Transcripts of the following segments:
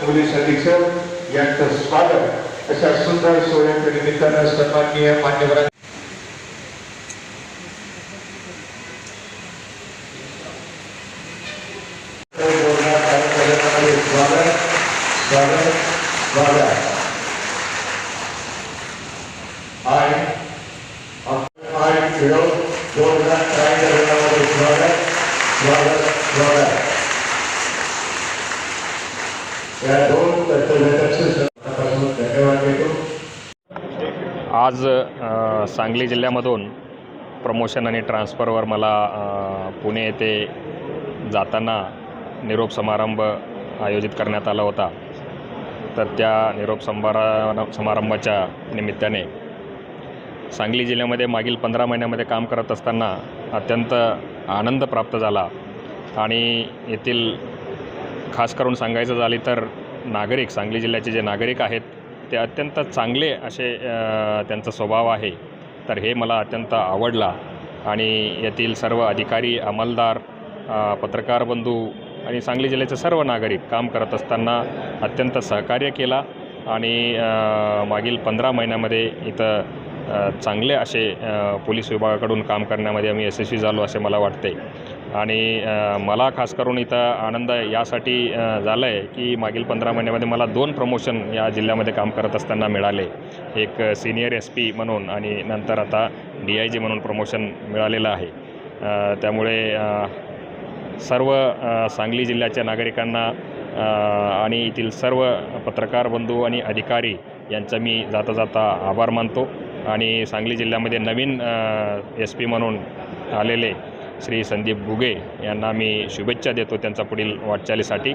Police अधीक्षक स्वागत अशा सुंदर सोहळ्याच्या निमित्तानं सन्माननीय मान्यवरांनी स्वागत स्वागत स्वागत या दोन धन्यवाद देतो आज सांगली जिल्ह्यामधून प्रमोशन आणि ट्रान्सफरवर मला पुणे येथे जाताना निरोप समारंभ आयोजित करण्यात आला होता. तर त्या निरोप समारा समारंभाच्या निमित्ताने सांगली जिल्ह्यामध्ये मागील पंधरा महिन्यामध्ये काम करत असताना अत्यंत आनंद प्राप्त झाला. आणि येथील खास करून सांगायचं झाले तर नागरिक सांगली जिल्ह्याचे जे नागरिक आहेत ते अत्यंत चांगले असे त्यांचा स्वभाव आहे. तर हे मला अत्यंत आवडला. आणि येथील सर्व अधिकारी अंमलदार पत्रकार बंधू आणि सांगली जिल्ह्याचे सर्व नागरिक काम करत असताना अत्यंत सहकार्य केला. आणि मागील पंधरा महिन्यामध्ये इथं चांगले असे पोलीस विभागाकडून काम करण्यामध्ये आम्ही यशस्वी झालो असे मला वाटते. आणि मला खास करून इथं आनंद यासाठी झालं झाला आहे की मागील पंधरा महिन्यामध्ये मला दोन प्रमोशन या जिल्ह्यामध्ये काम करत असताना मिळाले. एक सिनियर एस पी म्हणून आणि नंतर आता डी आय जी म्हणून प्रमोशन मिळालेलं आहे. त्यामुळे सर्व सांगली जिल्ह्याच्या नागरिकांना आणि येथील सर्व पत्रकार बंधू आणि अधिकारी यांचा मी जाता जाता आभार मानतो. आणि सांगली जिल्ह्यामध्ये नवीन एस पी म्हणून आलेले श्री संदीप भुगे यांना मी शुभेच्छा देतो त्यांचा पुढील वाटचालीसाठी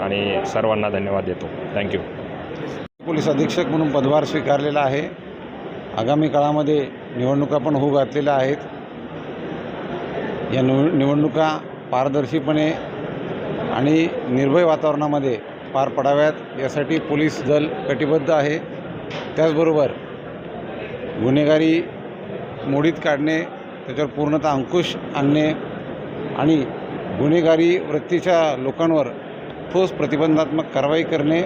आणि सर्वांना धन्यवाद देतो. थँक्यू पोलीस अधीक्षक म्हणून पदभार स्वीकारलेला आहे. आगामी काळामध्ये निवडणुका पण होऊ घातलेल्या आहेत. या निव निवडणुका पारदर्शीपणे आणि निर्भय वातावरणामध्ये पार पडाव्यात यासाठी पोलीस दल कटिबद्ध आहे. त्याचबरोबर गुन्हेगारी मोडीत काढणे त्याच्यावर पूर्णतः अंकुश आणणे आणि गुन्हेगारी वृत्तीच्या लोकांवर ठोस प्रतिबंधात्मक कारवाई करणे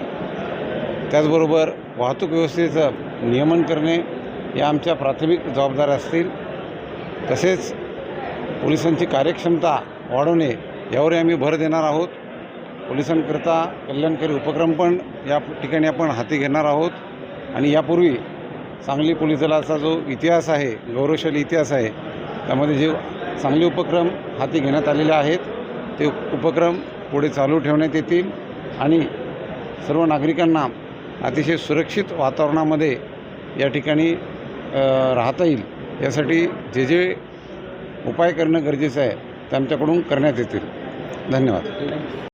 त्याचबरोबर वाहतूक व्यवस्थेचं नियमन करणे या आमच्या प्राथमिक जबाबदाऱ्या असतील. तसेच पोलिसांची कार्यक्षमता वाढवणे यावरही आम्ही भर देणार आहोत. पोलिसांकरता कल्याणकारी उपक्रम पण या ठिकाणी आपण हाती घेणार आहोत. आणि यापूर्वी सांगली पोलीस दलाचा जो इतिहास आहे गौरवशाली इतिहास आहे त्यामध्ये जे चांगले उपक्रम हाती घेण्यात आलेले आहेत ते उपक्रम पुढे चालू ठेवण्यात येतील आणि सर्व नागरिकांना अतिशय सुरक्षित वातावरणामध्ये या ठिकाणी राहता येईल. यासाठी जे जे उपाय करणं गरजेचं आहे ते आमच्याकडून करण्यात येतील. धन्यवाद.